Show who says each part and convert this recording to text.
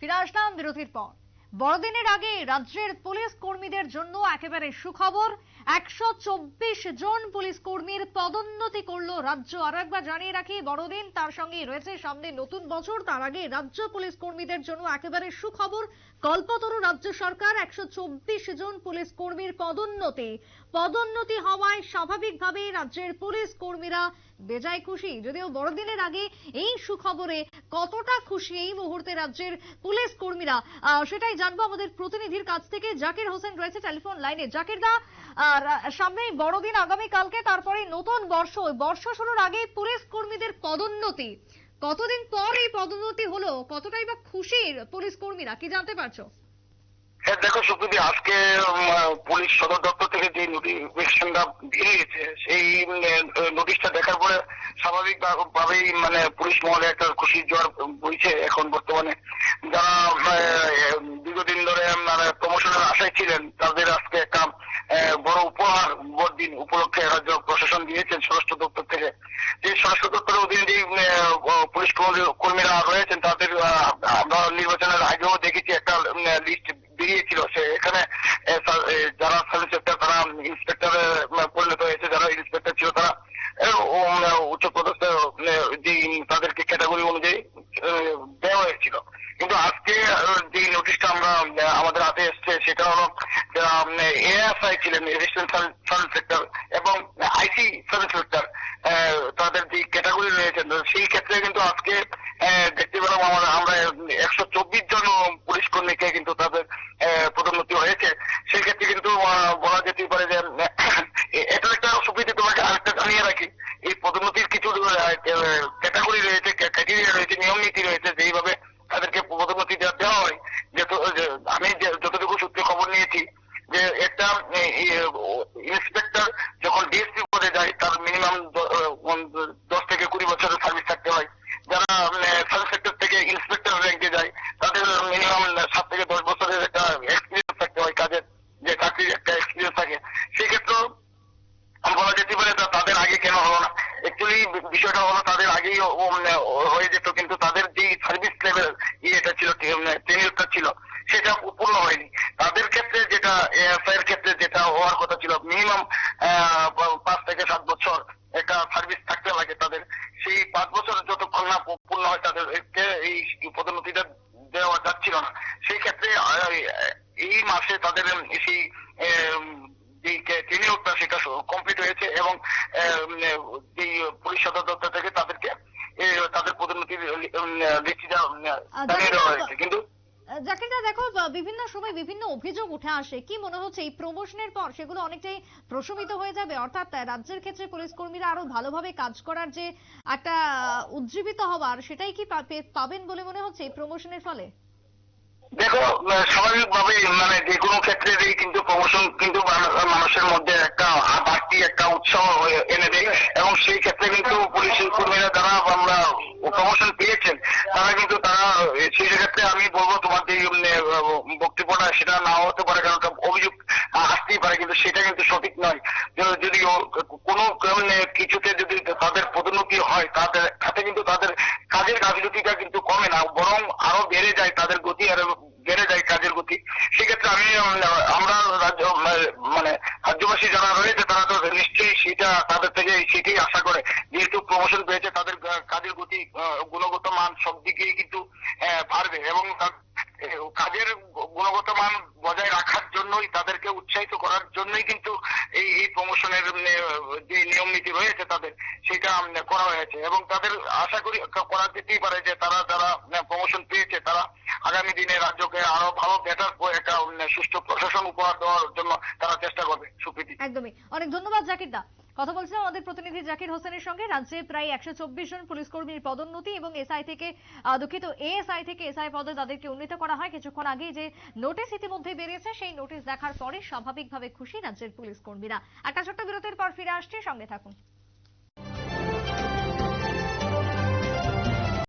Speaker 1: ফিরে আসলাম বিরতির পর বড়দিনের আগে রাজ্যের পুলিশ কর্মীদের জন্য একেবারে সুখবর। একশো চব্বিশ জন পুলিশ কর্মীর পদোন্নতি করল রাজ্য। আর একবার জানিয়ে রাখি, বড়দিন তার সঙ্গে রয়েছে। সামনে নতুন বছর, তার আগে রাজ্য পুলিশ কর্মীদের জন্য একেবারে সুখবর। কল্পতরু রাজ্য সরকার একশো চব্বিশ জন পুলিশ কর্মীর পদোন্নতি। পদোন্নতি হওয়ায় স্বাভাবিকভাবে রাজ্যের পুলিশ কর্মীরা বেজায় খুশি। যদিও বড়দিনের আগে এই সুখবরে কতটা খুশি এই মুহূর্তে রাজ্যের পুলিশ কর্মীরা সেটাই জানব আমাদের প্রতিনিধির কাছ থেকে। জাকির হোসেন রয়েছে টেলিফোন লাইনে। জাকির দা সামনেই বড়দিন আগামী কালকে তারপরে নতুন বর্ষ। বর্ষ শুরুর আগে পুলিশ কর্মীদের পদোন্নতি। কতদিন পর এই পদোন্নতি হলো? কতটাই বা খুশির পুলিশ কর্মীরা, কি জানতে পারছ?
Speaker 2: হ্যাঁ দেখো সুপ্রীতি, আজকে পুলিশ সদর দপ্তর থেকে যে নোটিফিকেশনটা বেরিয়েছে, সেই নোটিশটা দেখার পরে স্বাভাবিক ভাবেই মানে পুলিশ মহলে একটা খুশির জ্বর বইছে এখন বর্তমানে। যারা দীর্ঘদিন ধরে প্রমোশনের আশায় ছিলেন, তাদের আজকে একটা বড় উপহার বড়দিন উপলক্ষে রাজ্য প্রশাসন দিয়েছেন স্বরাষ্ট্র দপ্তর থেকে। যে স্বরাষ্ট্র দপ্তরের অধীনে যে পুলিশ কর্মী- কর্মীরা রয়েছেন, তাদের আমরা নির্বাচনের ইন্সপেক্টর তারা ইন্সপেক্টরে পরিণত হয়েছে যারা ইন্সপেক্টর ছিল তারা উচ্চ পদস্থ তাদেরকে ক্যাটাগরি অনুযায়ী দেওয়া হয়েছিল কিন্তু আজকে যে নোটিশটা আমরা আমাদের হাতে এসছে সেটা হলো এএসআই ছিলেন এডিশনাল সার্ভিস সেক্টর এবং আইসি সাব ইন্সপেক্টর তাদের যে ক্যাটাগরি রয়েছে সেই ক্ষেত্রে কিন্তু আজকে আহ, দেখতে পেলাম আমরা আমরা একশো চব্বিশ জন পুলিশ কর্মীকে কিন্তু তাদের আহ, পদোন্নতি হয়েছে সেই ক্ষেত্রে কিন্তু আহ, বলা যেতেই পারে যে আহ, এটা একটা সুবিধা তোমাকে আরেকটা জানিয়ে রাখি এই ক্যাটাগরি রয়েছে ক্রাইটেরিয়া রয়েছে নিয়ম নীতি রয়েছে যেইভাবে তাদেরকে পদোন্নতি দেওয়া হয় যে আমি যতটুকু সূত্রে খবর নিয়েছি যে একটা ইন্সপেক্টর যখন ডিএসপি পদে যায়, তার মিনিমাম দশ থেকে কুড়ি বছরের সার্ভিস থাকতে হয় যারা সাব সেক্টর থেকে ইন্সপেক্টর র্যাঙ্কে যায় তাদের মিনিমাম সাত থেকে দশ বছরের একটা এক্সপিরিয়েন্স থাকতে হয় কাজের যে চাকরির একটা এক্সপিরিয়েন্স থাকে সেক্ষেত্রেও বলা যেতে পারে তা তাদের আগে কেন হলো না অ্যাকচুয়ালি বিষয়টা হলো তাদের আগেই মানে হয়ে যেত, কিন্তু তাদের যে সার্ভিস লেভেল ইয়েটা ছিল টেনিয়রটা ছিল, সেটা পূর্ণ হয়নি। তাদের ক্ষেত্রে যেটা এর ক্ষেত্রে যেটা হওয়ার কথা ছিল মিনিমাম পাঁচ থেকে সাত বছর একটা সার্ভিস থাকতে লাগে তাদের। সেই পাঁচ বছর যতক্ষণ না পূর্ণ হয় তাদেরকে এই পদোন্নতিটা দেওয়া যাচ্ছিল না। সেই ক্ষেত্রে এই মাসে তাদের টেনিওরটা সেটা কমপ্লিট হয়েছে এবং যে পুলিশ সদর দপ্তর থেকে তাদেরকে তাদের লিস্টিটা জানিয়ে দেওয়া হয়েছে। কিন্তু
Speaker 1: জাকিরদা দেখো বিভিন্ন সময় বিভিন্ন অভিযোগ উঠে আসে। কি মনে হচ্ছে এই প্রমোশনের পর সেগুলো অনেকটাই প্রশমিত হয়ে যাবে? অর্থাৎ রাজ্যের ক্ষেত্রে পুলিশ কর্মীরা আরও ভালোভাবে কাজ করার যে একটা উজ্জীবিত হবার সেটাই কি পাবেন বলে মনে হচ্ছে এই প্রমোশনের ফলে?
Speaker 2: দেখো স্বাভাবিক ভাবে মানে যে কোনো ক্ষেত্রেই কিন্তু প্রমোশন কিন্তু মানুষের মধ্যে একটা বাড়তি একটা উৎসাহ এনে দেয়। এবং সেই ক্ষেত্রে কিন্তু পুলিশ কর্মীরা যারা আমরা প্রমোশন পেয়েছেন, তারা কিন্তু তারা সেই ক্ষেত্রে আমি বলব তোমার যে বক্তব্যটা, সেটা না হতে পারে, কারণ অভিযোগ আসতেই পারে, কিন্তু সেটা কিন্তু সঠিক নয়। যদি কোনো কিছুতে যদি তাদের পদোন্নতি হয়, তাদের, তাতে কিন্তু তাদের কাজের গাফিলতিটা কিন্তু কমে না, বরং আরও বেড়ে যায়, তাদের গতি আরও বেড়ে যায় কাজের গতি। সেক্ষেত্রে আমি, আমরা রাজ্য মানে রাজ্যবাসী যারা রয়েছে, তারা তো নিশ্চয়ই সেটা তাদের থেকে সেটাই আশা করে। যেহেতু প্রমোশন পেয়েছে, তাদের কাজের গতি গুণগত মান সব দিকেই কিন্তু বাড়বে এবং কাজের গুণগত মান বজায় রাখার জন্যই, তাদেরকে উৎসাহিত করার জন্যই কিন্তু এই এই প্রমোশনের যে নিয়ম নীতি রয়েছে তাদের, সেটা করা হয়েছে। এবং তাদের আশা করি করা যেতেই পারে যে তারা যারা প্রমোশন পেয়েছে, তারা আগামী দিনে রাজ্যকে আরও ভালো বেটার একটা সুষ্ঠু প্রশাসন উপহার দেওয়ার জন্য তারা চেষ্টা করবে সুপ্রীতি
Speaker 1: একদমই। অনেক ধন্যবাদ জাকির দা। কথা বলছিলাম আমাদের প্রতিনিধি জাকির হোসেনের সঙ্গে। রাজ্যে প্রায় একশো চব্বিশ জন পুলিশ কর্মীর পদোন্নতি এবং এসআই থেকে দুঃখিত, এএসআই থেকে এসআই পদে তাদেরকে উন্নীত করা হয়। কিছুক্ষণ আগে যে নোটিশ ইতিমধ্যে বেরিয়েছে, সেই নোটিশ দেখার পরে স্বাভাবিকভাবে খুশি রাজ্যের পুলিশ কর্মীরা। একটা ছোট্ট বিরতির পর ফিরে আসছি। সঙ্গে থাকুন।